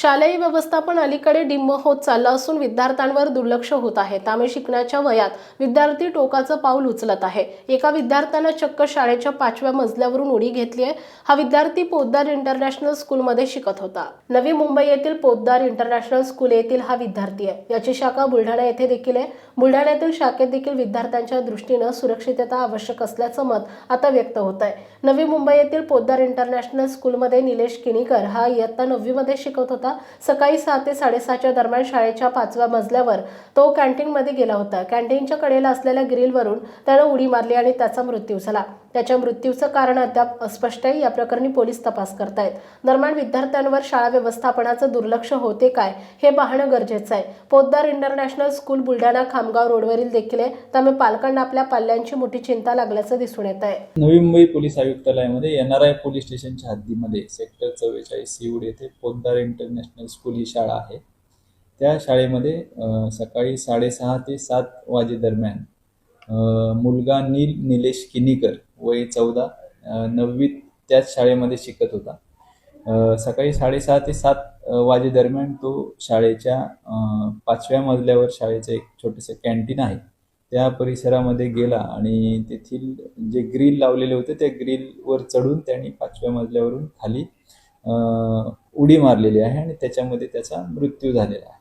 शालेय व्यवस्थापन अलीकडे डिंब होत चाललं असून विद्यार्थ्यांवर दुर्लक्ष होत आहे. त्यामुळे शिकण्याच्या वयात विद्यार्थी टोकाचं पाऊल उचलत आहे. एका विद्यार्थ्यानं चक्क शाळेच्या पाचव्या मजल्यावरून उडी घेतली आहे. हा विद्यार्थी पोद्दार इंटरनॅशनल स्कूलमध्ये शिकत होता. नवी मुंबई येथील पोद्दार इंटरनॅशनल स्कूल येथील हा विद्यार्थी आहे. याची शाखा बुलढाणा येथे देखील आहे. बुलढाण्यातील शाखेत देखील विद्यार्थ्यांच्या दृष्टीनं सुरक्षितता आवश्यक असल्याचं मत आता व्यक्त होत आहे. नवी मुंबई येथील पोद्दार इंटरनॅशनल स्कूलमध्ये निलेश किनीकर हा इयत्ता नववीमध्ये शिकत होता. सकाळी सहा ते साडेसहाच्या दरम्यान शाळेच्या पाचव्या मजल्यावर तो कॅन्टीनमध्ये गेला होता. कॅन्टीनच्या कडेला असलेल्या ग्रिलवरून त्यानं उडी मारली आणि त्याचा मृत्यू झाला. त्याच्या मृत्यूचं कारण अद्याप अस्पष्ट आहे या प्रकरणी पोलीस तपास करतायत. दरम्यान विद्यार्थ्यांवर शाळा व्यवस्थापनाचं दुर्लक्ष होते काय हे पाहणं गरजेचं आहे. पोद्दार इंटरनॅशनल स्कूल बुलढाणा खामगाव रोडवरील देखील आहे. त्यामुळे पालकांना आपल्या पाल्यांची मोठी चिंता लागल्याचं दिसून येत आहे. नवी मुंबई पोलीस आयुक्तालयामध्ये एन आर आय पोलीस स्टेशनच्या हद्दीमध्ये सेक्टर चव्वेचाळीस सीवड येथे पोद्दार इंटरनॅशनल स्कूल ही शाळा आहे. त्या शाळेमध्ये सकाळी साडेसहा ते सात वाजेदरम्यान मुलगा नील निलेश किनीकर वय चौदा नववीत त्याच शाळेमध्ये शिकत होता. सकाळी साडेसहा ते सात वाजेदरम्यान तो शाळेच्या पाचव्या मजल्यावर शाळेचं एक छोटंसं कॅन्टीन आहे. त्या परिसरामध्ये गेला आणि तेथील जे ग्रिल लावलेले होते त्या ग्रिलवर चढून त्यांनी पाचव्या मजल्यावरून खाली उडी मारलेली आहे आणि त्याच्यामध्ये त्याचा मृत्यू झालेला आहे.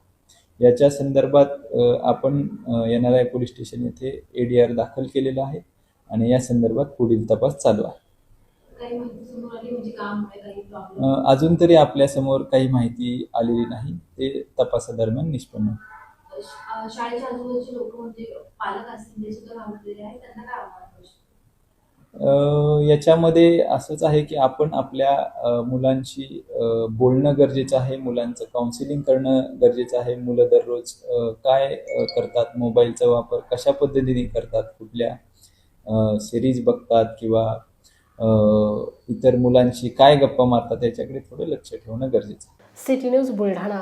याच्या संदर्भात आपण N R I police station येथे ए डी आर दाखल केलेला आहे. आणि या संदर्भात पुढील तपास चालू आहे. समोर म्हणजे अजून तरी आपल्यासमोर काही माहिती आलेली नाही. ते तपासादरम्यान निष्पन्न म्हणजे याच्यामध्ये असंच आहे की आपण आपल्या मुलांशी बोलणं गरजेचं आहे मुलांचं काउन्सिलिंग करणं गरजेचं आहे. मुलं दररोज काय करतात? मोबाईलचा वापर कशा पद्धतीने करतात? कुठल्या सिरीज बघतात किंवा इतर मुलांशी काय गप्पा मारतात याच्याकडे थोडं लक्ष ठेवणं गरजेचं सिटी न्यूज बुलढाणा.